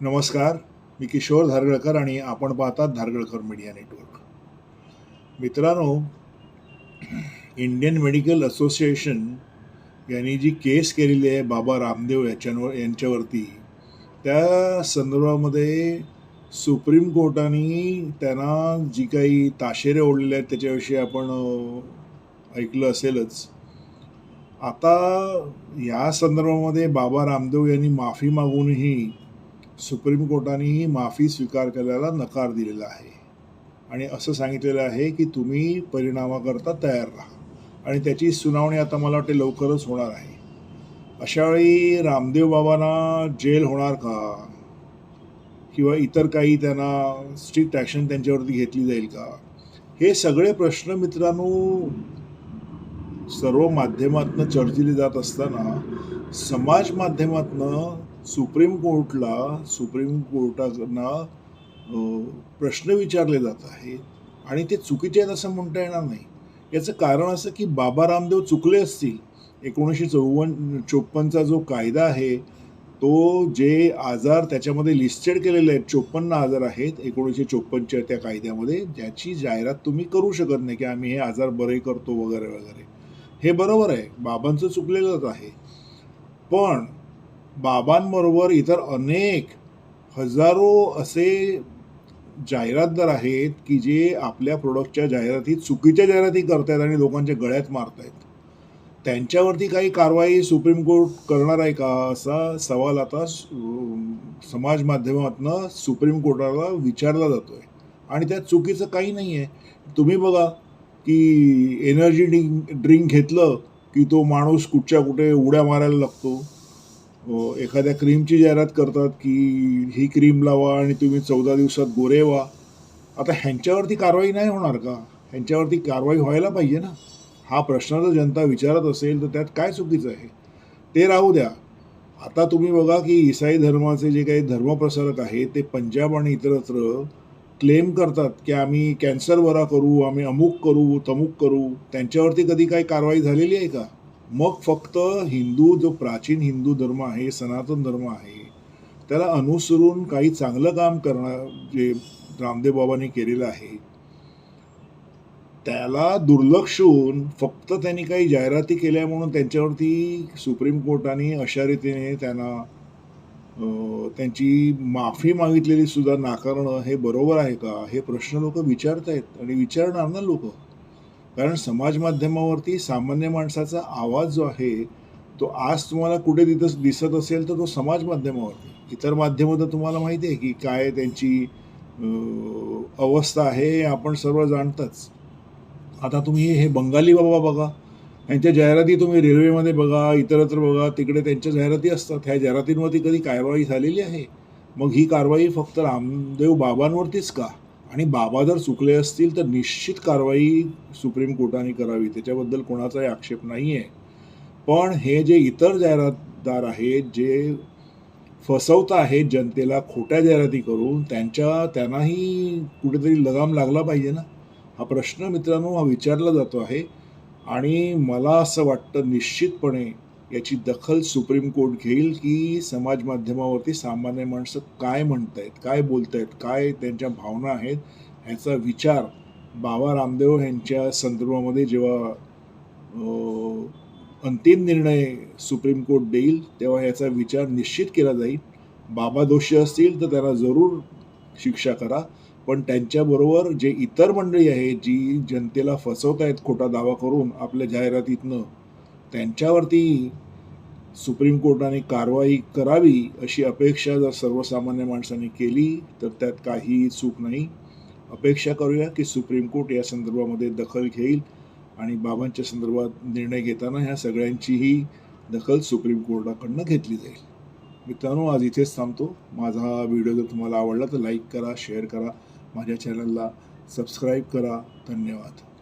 नमस्कार मी किशोर धारगळकर आणि आपण पाहतात धारगळकर मीडिया नेटवर्क. मित्रांनो इंडियन मेडिकल असोसिएशन यांनी जी केस केलेली आहे बाबा रामदेव याच्यावर यांच्यावरती त्या संदर्भामध्ये सुप्रीम कोर्टाने त्यांना जी काही ताशेरे ओढलेले आहेत त्याच्याविषयी आपण ऐकलं असेलच. आता या संदर्भामध्ये बाबा रामदेव यांनी माफी मागूनही सुप्रीम कोर्टानेही माफी स्वीकार करायला नकार दिलेला आहे. आणि असं सांगितलेलं आहे की तुम्ही परिणामाकरता तयार राहा. आणि त्याची सुनावणी आता मला वाटते लवकरच होणार आहे. अशावेळी रामदेव बाबांना जेल होणार का? किंवा इतर काही त्यांना स्ट्रिक्ट ॲक्शन त्यांच्यावरती घेतली जाईल का? हे सगळे प्रश्न मित्रांनो सर्व माध्यमातनं चर्चिले जात असताना समाज माध्यमातनं सुप्रीम कोर्टला सुप्रीम कोर्टाकडनं प्रश्न विचारले जात आहेत आणि ते चुकीचे आहेत असं म्हणता येणार नाही. याचं कारण असं की बाबा रामदेव चुकले असतील. एकोणीसशे चौवन्न चोपन्नचा जो कायदा आहे तो जे आजार त्याच्यामध्ये लिस्टेड केलेले आहेत चोपन्न आजार आहेत एकोणीसशे चोपन्नच्या त्या कायद्यामध्ये ज्याची जाहिरात तुम्ही करू शकत नाही की आम्ही हे आजार बरे करतो वगैरे वगैरे. हे बरोबर आहे बाबांचं चुकलेलंच आहे. पण बाबांबरोबर इतर अनेक हजारो असे जाहिरातदार आहेत की जे आपल्या प्रोडक्टच्या जाहिराती चुकीच्या जाहिराती करतायत आणि लोकांच्या गळ्यात मारतायत. त्यांच्यावरती काही कारवाई सुप्रीम कोर्ट करणार आहे का असा सवाल आता समाज माध्यमातनं सुप्रीम कोर्टाला विचारला जातोय. आणि त्यात चुकीचं काही नाही आहे तुम्ही बघा की एनर्जी ड्रिंक ड्रिंक घेतलं की तो माणूस कुठच्या कुठे उड्या मारायला लागतो. हो, एखाद्या क्रीमची जाहिरात करतात की ही क्रीम लावा आणि तुम्ही चौदा दिवसात गोरे व्हा. आता ह्यांच्यावरती कारवाई नाही होणार का? ह्यांच्यावरती कारवाई व्हायला पाहिजे ना? हा प्रश्न जर जनता विचारत असेल तर त्यात काय चुकीचं आहे? ते राहू द्या. आता तुम्ही बघा की ईसाई धर्माचे जे काही धर्मप्रसारक आहेत ते पंजाब आणि इतरत्र क्लेम करतात की आम्ही कॅन्सर बरा करू आम्ही अमुक करू तमुक करू. त्यांच्यावरती कधी काही कारवाई झालेली आहे का? मग फक्त हिंदू जो प्राचीन हिंदू धर्म आहे सनातन धर्म आहे त्याला अनुसरून काही चांगलं काम करणं जे रामदेव बाबांनी केलेलं आहे त्याला दुर्लक्ष होऊन फक्त त्यांनी काही जाहिराती केल्या म्हणून त्यांच्यावरती सुप्रीम कोर्टाने अशा रीतीने त्यांना त्यांची माफी मागितलेली सुद्धा नाकारणं हे बरोबर आहे का? हे प्रश्न लोक विचारत आहेत आणि विचारणार ना लोक. कारण समाज माध्यमावरती सामान्य माणसाचा आवाज जो आहे तो आज तुम्हाला कुठे दिसत दिसत असेल तर तो समाज माध्यमावरती. इतर माध्यमं तर तुम्हाला माहिती आहे की काय त्यांची अवस्था आहे आपण सर्व जाणताच. आता तुम्ही हे बंगाली बाबा बघा. यांच्या जाहिराती तुम्ही रेल्वेमध्ये बघा इतरत्र बघा तिकडे त्यांच्या जाहिराती असतात. ह्या जाहिरातींवरती कधी कारवाई झालेली आहे? मग ही कारवाई फक्त रामदेव बाबांवरतीच का? आणि बाबा जर चुकले असतील तर निश्चित कारवाई सुप्रीम कोर्टाने करावी. त्याच्याबद्दल कोणाचाही आक्षेप नाही आहे पण हे जे इतर जाहिरातदार आहेत जे फसवत आहेत जनतेला खोट्या जाहिराती करून त्यांच्या त्यांनाही कुठेतरी लगाम लागला पाहिजे ना? हा प्रश्न मित्रांनो हा विचारला जातो आहे. आणि मला असं वाटतं निश्चितपणे याची दखल सुप्रीम कोर्ट घेईल की समाज माध्यमावरती सामान्य माणसं काय म्हणत आहेत काय बोलत आहेत काय त्यांच्या भावना आहेत ह्याचा विचार बाबा रामदेव यांच्या संदर्भामध्ये जेव्हा अंतिम निर्णय सुप्रीम कोर्ट देईल तेव्हा याचा विचार निश्चित केला जाईल. बाबा दोषी असतील तर त्यांना जरूर शिक्षा करा पण त्यांच्याबरोबर जे इतर मंडळी आहेत जी जनतेला फसवत आहेत खोटा दावा करून आपल्या जाहिरातीतनं त्यांच्यावरती सुप्रीम कोर्टाने कारवाई करावी अशी अपेक्षा जर सर्वसामान्य माणसांनी केली तर त्यात काही चूक नाही. अपेक्षा करूया की सुप्रीम कोर्ट या संदर्भामध्ये दखल घेईल आणि बाबांच्या संदर्भात निर्णय घेताना ह्या सगळ्यांचीही दखल सुप्रीम कोर्टाकडनं घेतली जाईल. मित्रांनो आज इथेच थांबतो. माझा हा व्हिडिओ जर तुम्हाला आवडला तर लाईक करा शेअर करा. माझ्या चॅनलला सबस्क्राईब करा. धन्यवाद.